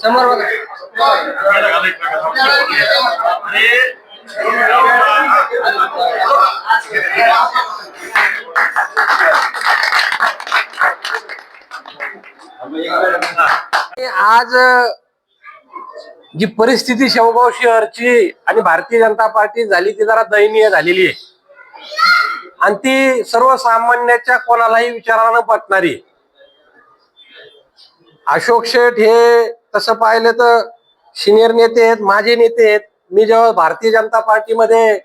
समोर बघा आज जी परिस्थिती शेवगाव शहरची आणि भारतीय जनता पार्टी झाली ती जरा दयनीय झालेली आहे आणि ती सर्वसामान्याच्या कोणालाही विचारानं पटणारी आहे. अशोक शेठ हे तसं पाहिलं तर सिनियर नेते आहेत माझे नेते आहेत. मी जेव्हा भारतीय जनता पार्टीमध्ये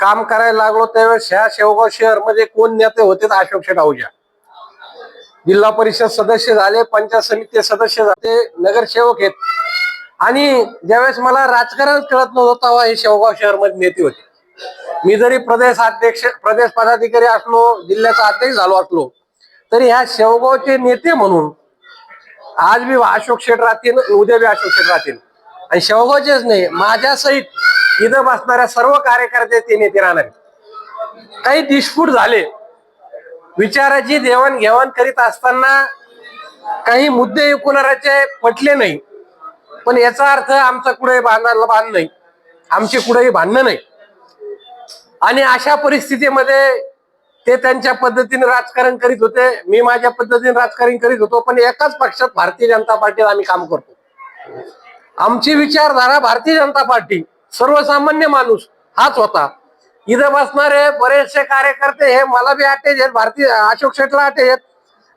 काम करायला लागलो त्यावेळेस ह्या शेवगाव शहरमध्ये कोण नेते होते तर अशोक शेठ आहुजा जिल्हा परिषद सदस्य झाले पंचायत समिती सदस्य झाले नगरसेवक आहेत. आणि ज्यावेळेस मला राजकारण कळत नव्हतं तेव्हा हे शेवगाव शहरमध्ये नेते होते. मी जरी प्रदेश अध्यक्ष प्रदेश पदाधिकारी असलो जिल्ह्याचा अध्यक्ष झालो असलो तरी ह्या शेवगावचे नेते म्हणून आज बी अशोक शेठ राहतील उद्या बी अशोक शेठ राहतील. आणि शेवगावचेच नाही माझ्या सहित इथं बसणाऱ्या सर्व कार्यकर्ते ते नेते राहणार काही डिस्प्यूट झाले. विचाराची देवाणघेवाण करीत असताना काही मुद्दे एकूणाचे पटले नाही. पण याचा अर्थ आमचा कुठेही बांधायला बांध नाही. आमचे कुठेही भांडणं नाही. आणि अशा परिस्थितीमध्ये ते त्यांच्या पद्धतीने राजकारण करीत होते. मी माझ्या पद्धतीने राजकारण करीत होतो पण एकाच पक्षात भारतीय जनता पार्टीला आम्ही काम करतो. आमची विचारधारा भारतीय जनता पार्टी सर्वसामान्य माणूस हाच होता. इथं बसणारे बरेचसे कार्यकर्ते हे मला बी अटॅच आहेत भारतीय अशोक शेठला अटॅच आहेत.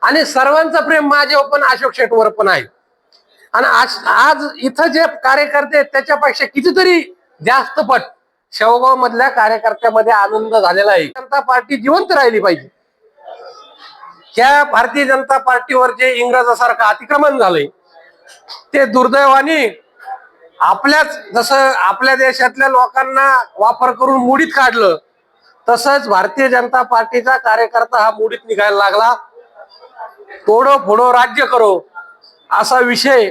आणि सर्वांचं प्रेम माझ्यावर पण अशोक शेठवर पण आहे. आणि आज आज इथं जे कार्यकर्ते आहेत त्याच्यापेक्षा कितीतरी जास्त पट शेवगाव मधल्या कार्यकर्त्यामध्ये आनंद झालेला आहे. जनता पार्टी जिवंत राहिली पाहिजे. त्या भारतीय जनता पार्टीवर जे इंग्रजासारखं अतिक्रमण झालंय ते दुर्दैवाने आपल्याच जसं आपल्या देशातल्या लोकांना वापर करून मुडीत काढलं तसंच भारतीय जनता पार्टीचा कार्यकर्ता हा मुडीत निघायला लागला. तोडो फोडो राज्य करो असा विषय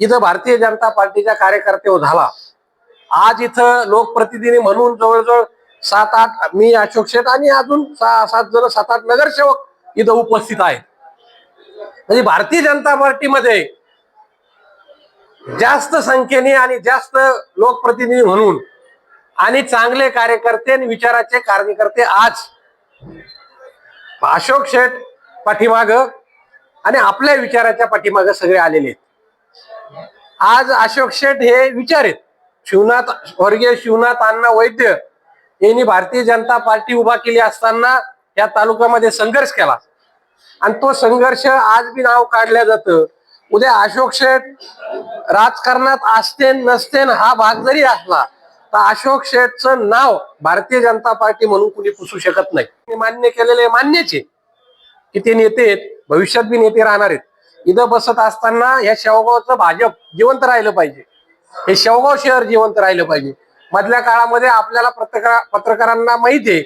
इथं भारतीय जनता पार्टीच्या कार्यकर्त्यावर झाला. आज इथं लोकप्रतिनिधी म्हणून जवळजवळ सात आठ मी अशोक शेठ आणि अजून सहा सात जण सात आठ नगरसेवक इथं उपस्थित आहेत. म्हणजे भारतीय जनता पार्टीमध्ये जास्त संख्येने आणि जास्त लोकप्रतिनिधी म्हणून आणि चांगले कार्यकर्ते आणि विचाराचे कार्यकर्ते आज अशोक शेठ पाठीमाग आणि आपल्या विचाराच्या पाठीमाग सगळे आलेले आहेत. आज अशोक शेठ हे विचार आहेत शिवनाथ स्वर्गीय शिवनाथ अण्णा वैद्य यांनी भारतीय जनता पार्टी उभा केली असताना या तालुक्यामध्ये संघर्ष केला. आणि तो संघर्ष आज बी नाव काढलं जातं. उद्या अशोक शेठ राजकारणात असते नसतेन हा भाग जरी असला तर अशोक शेठचं नाव भारतीय जनता पार्टी म्हणून कुणी पुसू शकत नाही. मान्य केलेले मान्यचे की ते नेते भविष्यात बी नेते राहणार आहेत. इथं बसत असताना या शेवगावचं भाजप जिवंत राहिलं पाहिजे. हे शेवगाव शहर जिवंत राहिलं पाहिजे. मधल्या काळामध्ये आपल्याला पत्रकार पत्रकारांना माहिती आहे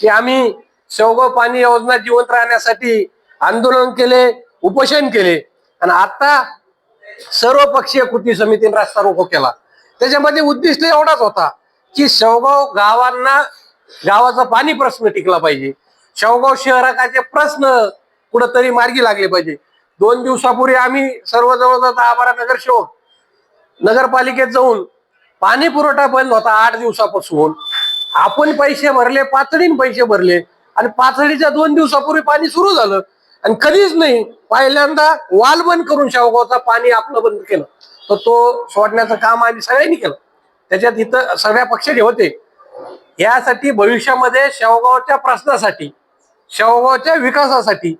की आम्ही शेवगाव पाणी योजना जिवंत राहण्यासाठी आंदोलन केले उपोषण केले. आणि आता सर्व पक्षीय कृती समितीने रस्ता रोको केला. त्याच्यामध्ये उद्दिष्ट एवढाच होता की शेवगाव गावांना गावाचा पाणी प्रश्न टिकला पाहिजे. शेवगाव शहराचे प्रश्न कुठंतरी मार्गी लागले पाहिजे. दोन दिवसापूर्वी आम्ही सर्व जवळजवळ आभारा नगर नगरसेवक नगरपालिकेत जाऊन पाणी पुरवठा बंद होता आठ दिवसापासून. आपण पैसे भरले पातळीने पैसे भरले आणि पातळीच्या दोन दिवसापूर्वी पाणी सुरू झालं. आणि कधीच नाही पहिल्यांदा वाल बंद करून शेवगावचा पाणी आपलं बंद केलं. तर तो सोडण्याचं काम आम्ही सगळ्यांनी केलं. त्याच्यात इथं सगळ्या पक्षाचे होते यासाठी भविष्यामध्ये शेवगावच्या प्रश्नासाठी शेवगावच्या विकासासाठी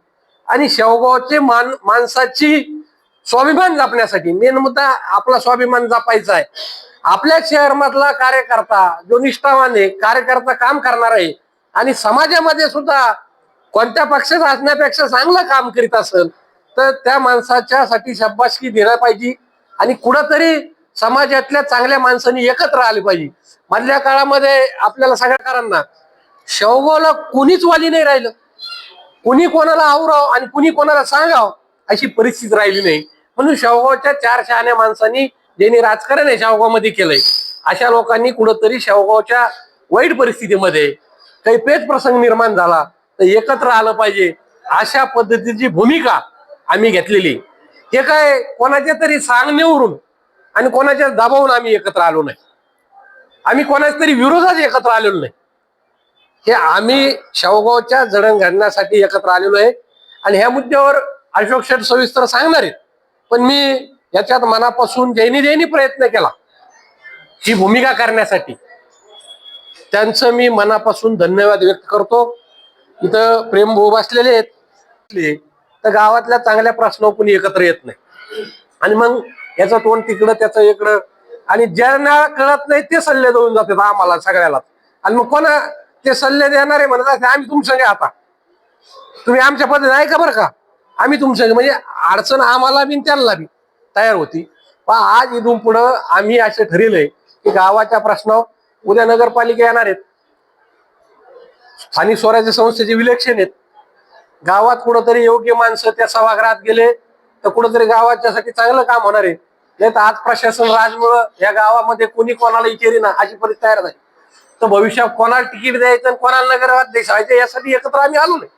आणि शेवगावचे मान माणसाची स्वाभिमान जपण्यासाठी. मेन मुद्दा आपला स्वाभिमान जपायचा आहे. आपल्या शहर मधला कार्यकर्ता जो निष्ठावान आहे कार्यकर्ता काम करणार आहे आणि समाजामध्ये सुद्धा कोणत्या पक्षात असण्यापेक्षा चांगलं काम करीत असेल तर त्या माणसाच्या साठी शब्बासकी दिला पाहिजे. आणि कुठंतरी समाजातल्या चांगल्या माणसांनी एकत्र आले पाहिजे. मधल्या काळामध्ये आपल्याला सगळ्याकारांना शेवगावला कुणीच वाली नाही राहिलं. कुणी कोणाला आवराव आणि कुणी कोणाला सांगाव अशी परिस्थिती राहिली नाही. म्हणून शेवगावच्या चार शहाण्या माणसांनी ज्यांनी राजकारण आहे शेवगावमध्ये केलंय अशा लोकांनी कुठंतरी शेवगावच्या वाईट परिस्थितीमध्ये काही पेच प्रसंग निर्माण झाला तर एकत्र आलं पाहिजे. अशा पद्धतीची भूमिका आम्ही घेतलेली. हे काय कोणाच्या तरी सांगण्यावरून आणि कोणाच्या दाबावून आम्ही एकत्र आलो नाही. आम्ही कोणाच्या तरी विरोधात एकत्र आलेलो नाही. हे आम्ही शावगावच्या जडणघडण्यासाठी एकत्र आलेलो आहे. आणि ह्या मुद्द्यावर अशोक शेठ सविस्तर सांगणार आहेत. पण मी याच्यात मनापासून ज्यांनी ज्यांनी प्रयत्न केला. ही भूमिका करण्यासाठी. त्यांचं मी मनापासून धन्यवाद व्यक्त करतो. इथं प्रेम भाऊ बसलेले आहेत. तर गावातल्या चांगल्या प्रश्न कोणी एकत्र येत नाही. आणि मग याचं तोंड तिकडं त्याचं इकडं. आणि ज्यांना कळत नाही ते सल्ले देऊन जातात आम्हाला सगळ्याला. आणि मग कोणा ते सल्ले देणारे म्हणत असते आम्ही तुमच्या आता. तुम्ही आमच्या पद्धती का बरं का. आम्ही तुमच्या म्हणजे अडचण आम्हाला बी त्यांना बी तयार होती. पण आज इथून पुढं आम्ही असे ठरवलंय की गावाच्या प्रश्नावर उद्या नगरपालिका येणार आहेत. स्थानिक स्वराज्य संस्थेचे विलक्षण आहेत. गावात कुठंतरी योग्य माणसं त्या सभागृहात गेले तर कुठंतरी गावाच्यासाठी चांगलं काम होणार आहे. नाही तर आज प्रशासन राजमुळं या गावामध्ये कोणी कोणाला इचेरी ना अशी परिस्थिती तयार नाही. तर भविष्यात कोणाला तिकीट द्यायचं आणि कोणाला नगरात द्यायचं यासाठी एकत्र आम्ही आलो नाही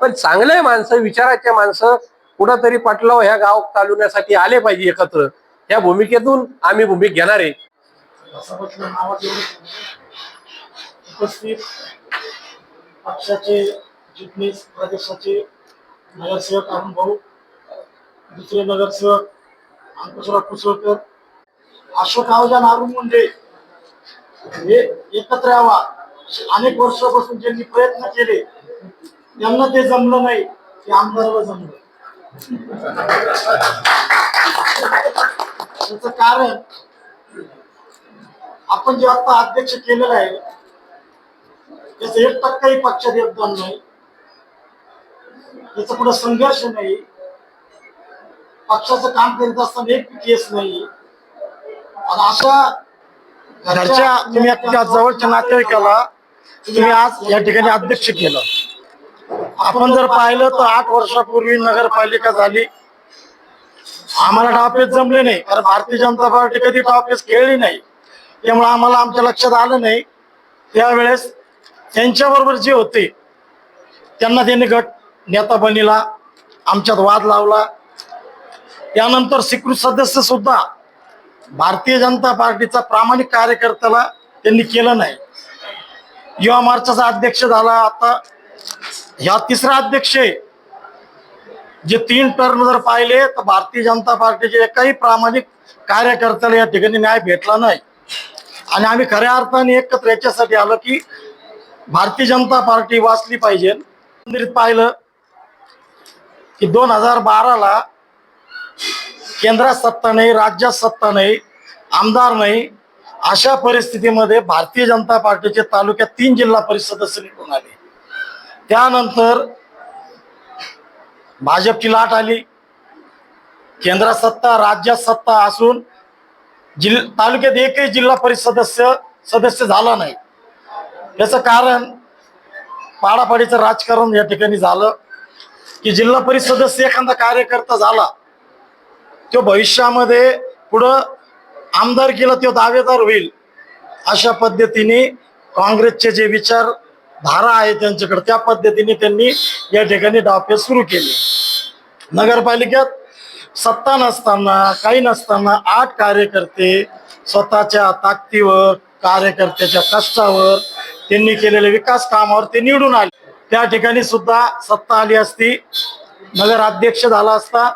पण चांगले माणसं विचाराचे माणसं कुठंतरी पाटलाव ह्या गाव चालवण्यासाठी आले पाहिजे एकत्र. या भूमिकेतून आम्ही भूमिक घेणार आहे. उपस्थित पक्षाचे चिटणीस प्रदेशाचे नगरसेवक अरुण भाऊ दुसरे नगरसेवक अंकुशराव कुसळकर अशोक आवजा अरुण मुंडे हे एकत्र यावा. अनेक वर्षापासून ज्यांनी प्रयत्न केले यांना ते जमलं नाही ते आमदाराला जमलं. त्याच कारण आपण जे आता अध्यक्ष केलेलं आहे त्याच एक टक्काही पक्षात योगदान नाही. त्याचा पुढे संघर्ष नाही. पक्षाचं काम करीत असताना एक केस नाही. आणि अशा घरच्या तुम्ही जवळच्या नातेवाईकाला तुम्ही आज या ठिकाणी अध्यक्ष केलं. आपण जर पाहिलं तर आठ वर्षापूर्वी नगरपालिका झाली. आम्हाला टॉपेस जमले नाही. कारण भारतीय जनता पार्टी कधी टॉपेस खेळली नाही. त्यामुळे आम्हाला आमच्या लक्षात आलं नाही. त्यावेळेस त्यांच्याबरोबर जे होते त्यांना त्यांनी गट नेता बनिला आमच्यात वाद लावला. त्यानंतर स्वीकृत सदस्य सुद्धा भारतीय जनता पार्टीचा प्रामाणिक कार्यकर्त्याला त्यांनी केलं नाही. युवा मोर्चाचा अध्यक्ष झाला आता. ह्या तिसरा अध्यक्ष जे तीन टर्म जर पाहिले तर भारतीय जनता पार्टीचे एकही प्रामाणिक कार्यकर्त्याला या ठिकाणी न्याय भेटला नाही. आणि आम्ही खऱ्या अर्थाने एकत्र याच्यासाठी आलो की भारतीय जनता पार्टी वाचली पाहिजे. पाहिलं की दोन हजार बाराला केंद्रात सत्ता नाही राज्यात सत्ता नाही आमदार नाही अशा परिस्थितीमध्ये भारतीय जनता पार्टीचे तालुक्यात तीन जिल्हा परिषद सदस्य निवडून आले. त्यानंतर भाजपची लाट आली. केंद्रात सत्ता राज्यात सत्ता असून जिल्हा तालुक्यात एकही जिल्हा परिषद सदस्य सदस्य झाला नाही. याचं कारण पाडापाडीचं राजकारण या ठिकाणी झालं. की जिल्हा परिषद सदस्य एखादा कार्यकर्ता झाला तो भविष्यामध्ये पुढं आमदारकीला तो दावेदार होईल अशा पद्धतीने काँग्रेसचे जे विचार धारा आहे त्यांच्याकडे. त्या पद्धतीने त्यांनी या ठिकाणी डावपे सुरू केले. नगरपालिकेत सत्ता नसताना काही नसताना आठ कार्यकर्ते स्वतःच्या ताकदीवर कार्यकर्त्याच्या कष्टावर त्यांनी केलेल्या विकास कामावर ते निवडून आले. त्या ठिकाणी सुद्धा सत्ता आली असती. नगराध्यक्ष झाला असता.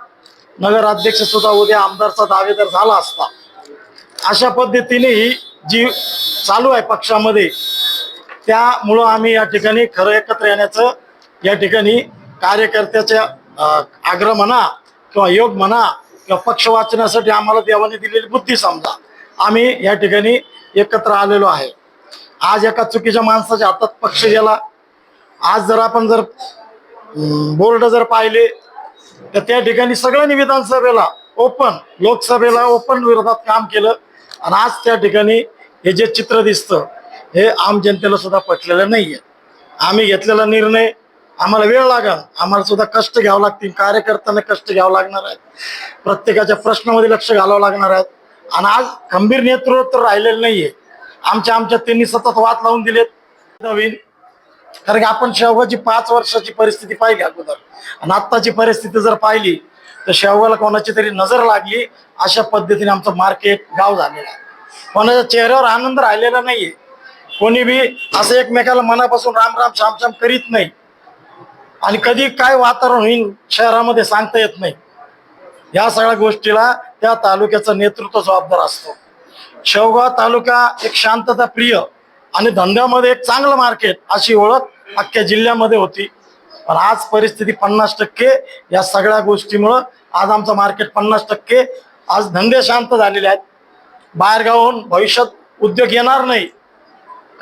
नगराध्यक्ष सुद्धा उद्या आमदारचा दावेदार झाला असता. अशा पद्धतीने ही जी चालू आहे पक्षामध्ये त्यामुळं आम्ही या ठिकाणी खरं एकत्र येण्याचं या ठिकाणी कार्यकर्त्याच्या आग्रह म्हणा किंवा योग म्हणा किंवा पक्ष वाचण्यासाठी आम्हाला देवाने दिलेली बुद्धी समजा. आम्ही या ठिकाणी एकत्र आलेलो आहे. आज एका चुकीच्या माणसाच्या हातात पक्ष गेला. आज जर आपण जर बोर्ड जर पाहिले तर त्या ठिकाणी सगळ्यांनी विधानसभेला ओपन लोकसभेला ओपन विरोधात काम केलं. आणि आज त्या ठिकाणी हे जे चित्र दिसतं हे आम जनतेला सुद्धा पटलेलं नाहीये. आम्ही घेतलेला निर्णय आम्हाला वेळ लागल. आम्हाला सुद्धा कष्ट घ्यावं लागतील. कार्यकर्त्यांना कष्ट घ्यावं लागणार आहेत. प्रत्येकाच्या प्रश्नामध्ये लक्ष घालावं लागणार आहेत. आणि आज खंबीर नेतृत्व तर राहिलेलं नाहीये. आमच्या आमच्या त्यांनी सतत वाद लावून दिलेत. नवीन. कारण की आपण शेवगाची पाच वर्षाची परिस्थिती पाहिली अगोदर. आणि आत्ताची परिस्थिती जर पाहिली तर शेवगाला कोणाची तरी नजर लागली अशा पद्धतीने आमचं मार्केट गाव झालेलं आहे. कोणाच्या चेहऱ्यावर आनंद राहिलेला नाहीये. कोणी बी असं एकमेकाला मनापासून राम राम श्याम श्याम करीत नाही. आणि कधी काय वातावरण होईल शहरामध्ये सांगता येत नाही. या सगळ्या गोष्टीला त्या तालुक्याचं नेतृत्व जबाबदार असतो. शेवगाव तालुका एक शांतता प्रिय आणि धंद्यामध्ये एक चांगलं मार्केट अशी ओळख अख्ख्या जिल्ह्यामध्ये होती. पण आज परिस्थिती पन्नास टक्के या सगळ्या गोष्टीमुळं आज आमचं मार्केट पन्नास टक्के. आज धंदे शांत झालेले आहेत. बाहेरगावाहून भविष्यात उद्योग येणार नाही.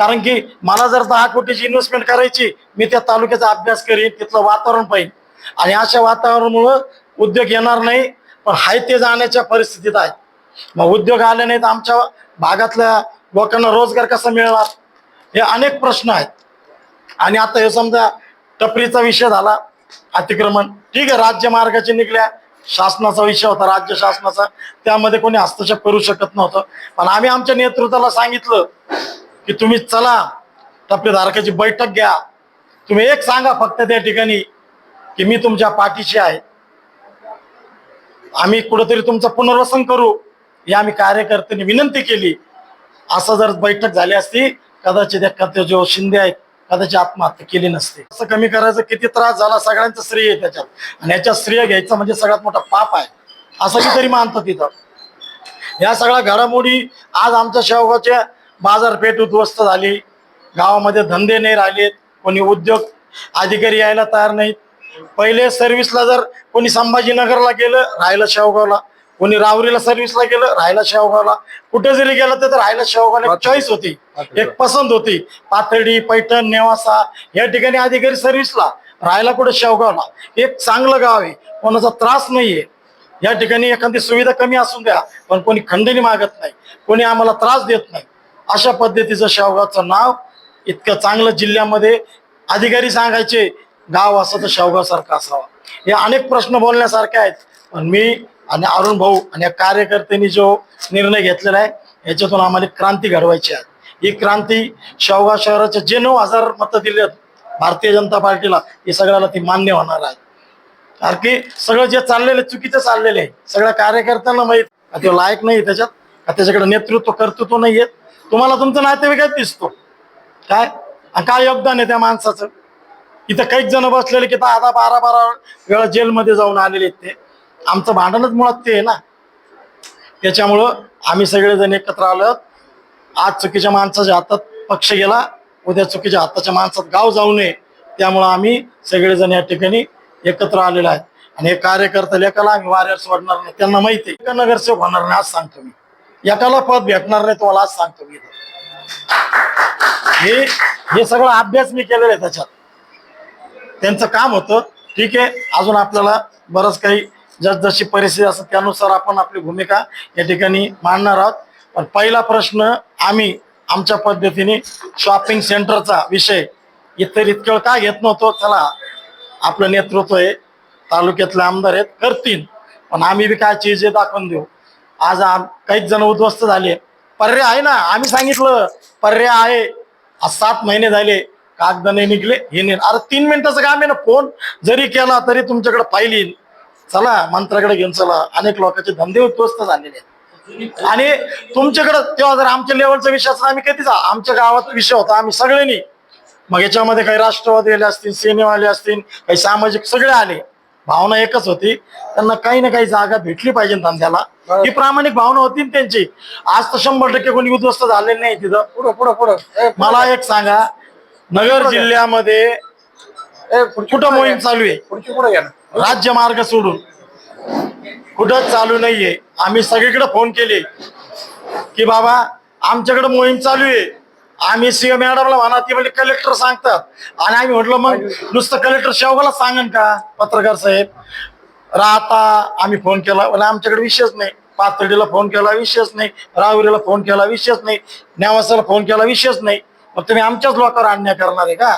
कारण की मला जर दहा कोटीची इन्व्हेस्टमेंट करायची मी त्या तालुक्याचा अभ्यास करीन तिथलं वातावरण पाहिजे आणि अशा वातावरणामुळं उद्योग येणार नाही पण हाय ते जाण्याच्या परिस्थितीत आहे. मग उद्योग आले नाहीत आमच्या भागातल्या लोकांना रोजगार कसा मिळणार? हे अनेक प्रश्न आहेत. आणि आता हे समजा टपरीचा विषय झाला अतिक्रमण. ठीक आहे राज्य मार्गाचे निघल्या शासनाचा विषय होता राज्य शासनाचा. त्यामध्ये कोणी हस्तक्षेप करू शकत नव्हतं. पण आम्ही आमच्या नेतृत्वाला सांगितलं की तुम्ही चला टप्पेधारकाची बैठक घ्या. तुम्ही एक सांगा फक्त त्या ठिकाणी की मी तुमच्या पाठीशी आहे. आम्ही कुठंतरी तुमचं पुनर्वसन करू. ही आम्ही कार्यकर्त्यांनी विनंती केली. असं जर बैठक झाली असती कदाचित एखाद्या जो शिंदे आहेत कदाचित आत्महत्या केली नसते. असं कमी करायचं किती त्रास झाला सगळ्यांचं श्रेय आहे त्याच्यात. आणि याच्यात श्रेय घ्यायचं म्हणजे सगळ्यात मोठा पाप आहे. असं मी तरी मानतो तिथं या सगळ्या घडामोडी आज आमच्या शेवगावच्या बाजारपेठ उद्ध्वस्त झाली. गावामध्ये धंदे नाही राहिलेत. कोणी उद्योग अधिकारी यायला तयार नाहीत. पहिले सर्व्हिसला जर कोणी संभाजीनगरला गेलं राहिलं शेवगावला. कोणी रावरीला सर्व्हिसला गेलं राहिलं शेवगावला. कुठे जरी गेलं तर राहिलं शेवगावला. एक चॉईस होती. एक पसंत होती. पाथर्डी पैठण नेवासा या ठिकाणी अधिकारी सर्व्हिसला राहायला कुठे शेवगावला. एक चांगलं गाव आहे. कोणाचा त्रास नाहीये. या ठिकाणी एखादी सुविधा कमी असून द्या पण कोणी खंडणी मागत नाही. कोणी आम्हाला त्रास देत नाही. अशा पद्धतीचं शेवगावचं नाव इतकं चांगलं जिल्ह्यामध्ये अधिकारी सांगायचे गाव असं तर शेवगावसारखं असावा. हे अनेक प्रश्न बोलण्यासारखे आहेत पण मी आणि अरुण भाऊ आणि या कार्यकर्त्यांनी जो निर्णय घेतलेला आहे याच्यातून आम्हाला क्रांती घडवायची आहे. ही क्रांती शेवगाव शहराचे जे नऊ हजार मतं दिले भारतीय जनता पार्टीला हे सगळ्याला ती मान्य होणार आहे. कारण की सगळं जे चाललेलं आहे, चुकीचं चाललेलं आहे सगळ्या कार्यकर्त्यांना माहीत का ते लायक नाही त्याच्यात का त्याच्याकडे नेतृत्व कर्तृत्व नाही येत तुम्हाला तुमचं नातेवाईकच दिसतो. काय? काय योगदान आहे त्या माणसाचं? इथं काहीच जण बसलेले की आता बारा बारा वेळा जेलमध्ये जाऊन आलेले आहेत ते. आमचं भांडणच मुळात ते आहे ना. त्याच्यामुळं आम्ही सगळेजण एकत्र आलो आज चुकीच्या माणसाच्या हातात पक्ष गेला उद्या चुकीच्या हाताच्या माणसात गाव जाऊ नये. त्यामुळं आम्ही सगळेजण या ठिकाणी एकत्र आलेलो आहे आणि हे कार्यकर्ता लेखाला आम्ही वाऱ्यावर सोडणार नाही. त्यांना माहिती आहे का नगरसेवक होणार नाही आज सांगतो मी. एकाला पद भेटणार नाही तुम्हाला आज सांगतो मी. हे हे सगळं अभ्यास मी केलेला आहे त्याच्यात. त्यांचं काम होतं. ठीक आहे अजून आपल्याला बरंच काही जसजशी परिस्थिती असं त्यानुसार आपण आपली भूमिका या ठिकाणी मांडणार आहोत. पण पहिला प्रश्न आम्ही आमच्या पद्धतीने शॉपिंग सेंटरचा विषय इतर इतकं का घेत नव्हतो? चला आपलं नेतृत्व आहे तालुक्यातले आमदार आहेत करतील. पण आम्ही बी काय चीज आहे दाखवून देऊ. आज आम- काहीच जण उद्ध्वस्त झाले. पर्याय आहे ना आम्ही सांगितलं पर्याय आहे. आज सात महिने झाले कागद नाही निघले हे नाही. अरे तीन मिनिटाचं काम आहे ना फोन जरी केला तरी तुमच्याकडे फाईल येईल. चला मंत्र्याकडे घेऊन चला. अनेक लोकांचे धंदे उद्ध्वस्त झालेले आहेत. आणि तुमच्याकडे तेव्हा जर आमच्या लेवलचा विषय असला आम्ही कधीच आमच्या गावात विषय होता आम्ही सगळ्यांनी मग याच्यामध्ये काही राष्ट्रवादी आले असतील सेनेवाले असतील काही सामाजिक सगळे आले. भावना एकच होती. त्यांना काही ना काही जागा भेटली पाहिजे धंद्याला. ही प्रामाणिक भावना होती ना त्यांची. आज तर शंभर टक्के कोणी उद्ध्वस्त झालेले नाही तिथं. पुढं पुढं पुढं. मला एक सांगा. नगर जिल्ह्यामध्ये कुठं मोहीम. चालू आहे? राज्य मार्ग सोडून. कुठं चालू नाहीये. आम्ही सगळीकडे फोन केले. की बाबा आमच्याकडे मोहीम चालू आहे. आम्ही सीएम मॅडमला म्हणा ती म्हणजे कलेक्टर सांगतात. आणि आम्ही म्हटलं मग नुसतं कलेक्टर शेवगाला सांगन का पत्रकार साहेब? राहता आम्ही फोन केला म्हणजे आमच्याकडे विषयच नाही. पाथर्डीला फोन केला विषयच नाही. राहुरीला फोन केला विषयच नाही. न्यावासाला फोन केला विषयच नाही. मग तुम्ही आमच्याच लोकांवर अन्याय करणार आहे का?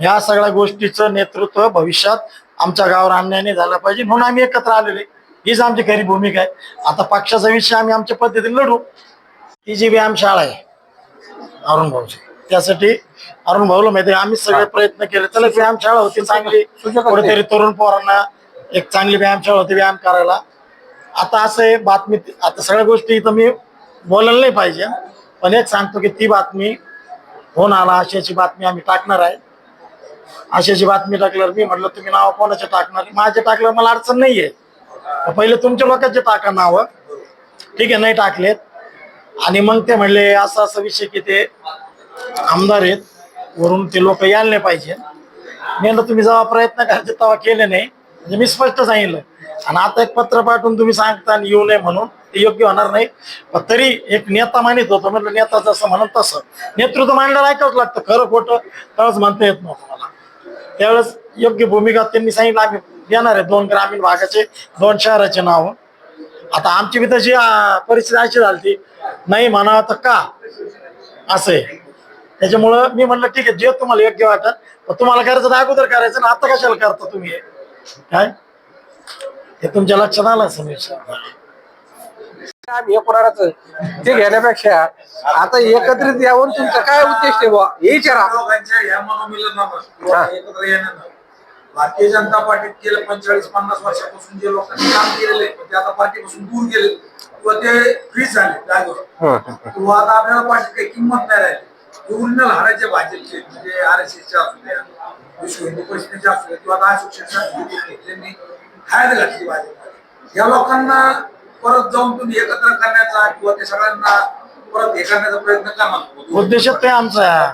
ह्या सगळ्या गोष्टीचं नेतृत्व भविष्यात आमच्या गावावर अन्याय नाही झाला पाहिजे म्हणून आम्ही एकत्र आलेले हीच आमची खरी भूमिका आहे. आता पक्षाचा विषय आम्ही आमच्या पद्धतीने लढू. ती जी व्यायाम शाळा आहे अरुण भाऊची त्यासाठी अरुण भाऊला माहिती आम्ही सगळे प्रयत्न केले. चला व्यायाम शाळा होती चांगली. कुठेतरी तरुण पोरांना एक चांगली व्यायामशाळा होती व्यायाम करायला. आता असं आहे बातमी आता सगळ्या गोष्टी इथं मी बोलायला नाही पाहिजे. पण एक सांगतो की ती बातमी फोन आला अशाची बातमी आम्ही टाकणार आहे. अशाची बातमी टाकल्यावर मी म्हटलं तुम्ही नाव कोणाचे टाकणार? माझे टाकल्यावर मला अडचण नाहीये. पहिले तुमच्या लोकांचे टाका नावं. ठीक आहे नाही टाकलेत. आणि मग ते म्हणले असं असं विषय की ते आमदार आहेत वरून ते लोक यायला नाही पाहिजे. मी तुम्ही जेव्हा प्रयत्न करायचे तेव्हा केले नाही. म्हणजे मी स्पष्ट सांगितलं. आणि आता एक पत्र पाठवून तुम्ही सांगता आणि येऊ नये म्हणून ते योग्य होणार नाही. पण तरी एक नेता मानित होतो. म्हटलं नेता जसं म्हणत तसं. नेतृत्व मांडलं ऐकावंच लागतं. खरं खोटं तरच म्हणता येत नव्हतं मला. त्यावेळेस योग्य भूमिका त्यांनी सांगितलं. आम्ही देणार आहे दोन ग्रामीण भागाचे दोन शहराचे नावं. आता आमची बी तशी आ, परिस्थिती अशी झाली नाही म्हणावं तर का? असं आहे. त्याच्यामुळं मी म्हणलं ठीक आहे जे तुम्हाला योग्य वाटत पण तुम्हाला करायचं तर अगोदर करायचं ना आता कशाला करता तुम्ही हे? काय? हे तुमच्या लक्षात आलं असं आम्ही हे कोणालाच ते घेण्यापेक्षा आता एकत्रित यावून तुमचा काय उद्देश आहे बुवा? हे विचारा. भारतीय जनता पार्टीत गेल्या पंचेचाळीस पन्नास वर्षापासून जे लोकांनी काम केलेले ते आता पार्टीपासून दूर गेले. किंवा ते फ्रीज झाले जागेवर किंवा आता आपल्याला पार्टीत काही किंमत नाही राहिली. ओरिजिनल हारायचे भाजपचे म्हणजे आर एस एसचे असू द्या विश्व हिंदू परिषदेचे असू द्या किंवा आता अशोक शिक्षण त्यांनी हयात घातली भाजपमध्ये. या लोकांना परत जाऊन तुम्ही एकत्र करण्याचा किंवा ते सगळ्यांना परत हे करण्याचा प्रयत्न करणार. उद्देश ते आमचा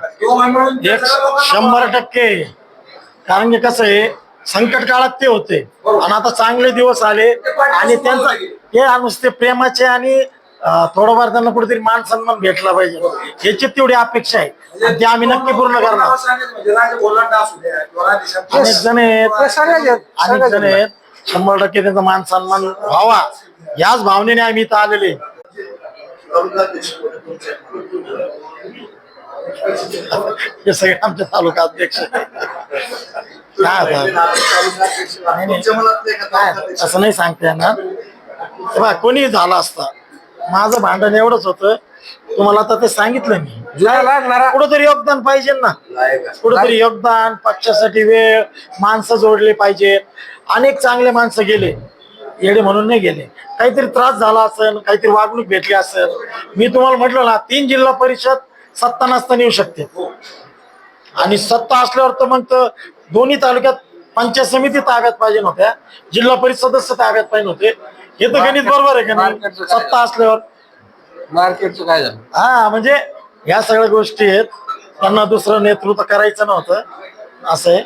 शंभर टक्के. कारण की कसं आहे संकट काळात ते होते. आणि आता चांगले दिवस आले आणि त्यांचा हे नुसते प्रेमाचे आणि थोडंफार त्यांना कुठेतरी मान सन्मान भेटला पाहिजे. याची तेवढी अपेक्षा आहे. आणि ते आम्ही नक्की पूर्ण करणार. अनेक जण आहेत. अनेक जण. आहेत. शंभर टक्के त्यांचा मान सन्मान व्हावा. याच भावनेने आम्ही इथं आलेले हे सगळे आमचे तालुका अध्यक्ष. काय आता? असं नाही. सांगता येणार. कोणी झाला असता माझं भांडण एवढंच होतं तुम्हाला आता ते सांगितलं मी. कुठंतरी योगदान पाहिजे ना. कुठंतरी योगदान पक्षासाठी वेळ माणसं जोडले पाहिजे. अनेक चांगले माणसं गेले. येडे म्हणून नाही गेले. काहीतरी त्रास झाला असेल काहीतरी वागणूक भेटली असेल. मी तुम्हाला म्हटलं ना तीन जिल्हा परिषद सत्ता नसताना येऊ शकते. आणि सत्ता असल्यावर तर मग दोन्ही तालुक्यात पंचायत समिती ताब्यात पाहिजे नव्हत्या. जिल्हा परिषद सदस्य ताब्यात पाहिजे नव्हते. हे तर गणित बरोबर आहे का नाही? सत्ता असल्यावर. मार्केटचं काय झालं? हा म्हणजे ह्या सगळ्या गोष्टी आहेत. त्यांना दुसरं नेतृत्व करायचं नव्हतं. असं आहे.